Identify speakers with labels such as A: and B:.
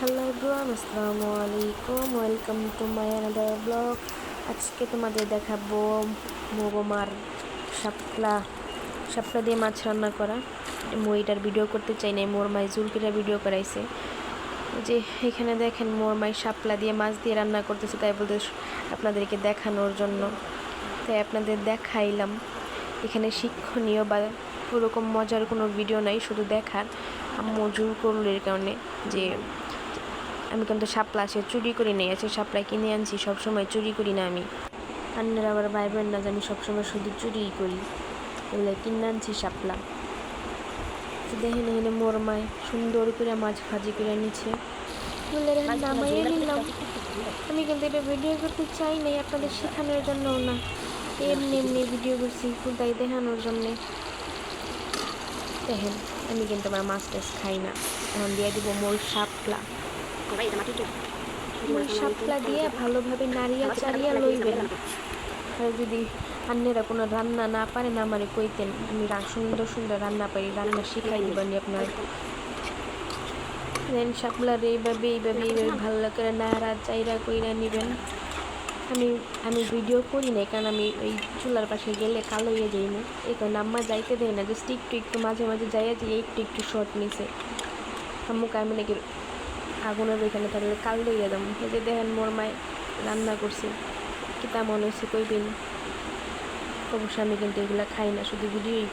A: Hello everyone আসসালামু আলাইকুম। Welcome to my another blog আজকে তোমাদের দেখাবো মোগমার শাপলা শাপলা দিয়ে মাছ রান্না করা। মইটার ভিডিও করতে চাই না মোর মাই জুলকিটা ভিডিও করাইছে। যে এখানে দেখেন মোর মাই শাপলা দিয়ে মাছ দিয়ে রান্না করতেছে, তাই বলতে আপনাদেরকে দেখানোর জন্য। তাই আপনাদের দেখাইলাম। এখানে শিক্ষণীয় বা ওরকম মজার কোনো ভিডিও নাই, শুধু দেখার। আম্মু জোর করল এর কারণে যে আমি কিন্তু শাপলা সে চুরি করি নেই আছে শাপলা কিনে আনছি সবসময় চুরি করি না আমি। আন্নার আবার ভাই বোন না যে আমি সবসময় শুধু চুরিই করি। এগুলো কিনে আনছি শাপলা। তো দেখেন এখানে মোর মায় সুন্দর করে মাছ ভাজি করে নিচ্ছে নিলাম আমি কিন্তু এটা ভিডিও করতে চাই নাই আপনাদের শেখানোর জন্যও না। এমনি এমনি ভিডিও করছি খুদাই দেখানোর জন্যে। দেখেন আমি কিন্তু আমার মাছ টাছ খাই না। এখন দিয়ে দিব মোর শাপলা। শাপলা দিয়ে ভালোভাবে নাড়িয়া চাড়িয়া লইবেন। আর যদি আন্যেরা কোনো রান্না না পারেন আমারে কইতেন আমি সুন্দর সুন্দর রান্না পারি রান্না শিখাই দিবেন আপনার। দেন শাপলার এইভাবে এইভাবে এইভাবে ভালো করে নাড়া চাইরা কইরা নেবেন। আমি আমি ভিডিও করি না কারণ আমি ওই চুলার পাশে গেলে কালো হয়ে যাই না। এই কারণে আম্মা যাইতে দেয় না জাস্ট একটু একটু মাঝে মাঝে যাইয়া যে একটু একটু শর্ট নিছে। আম্মুকে আমি নাকি আগুনের ওইখানে থাকলে কাল দিয়ে দাম এই যে দেখেন মোর মায় রান্না করছি। কি তা মনে হচ্ছে কইবেন অবশ্য আমি কিন্তু এগুলো খাই না, শুধু ভিডিওই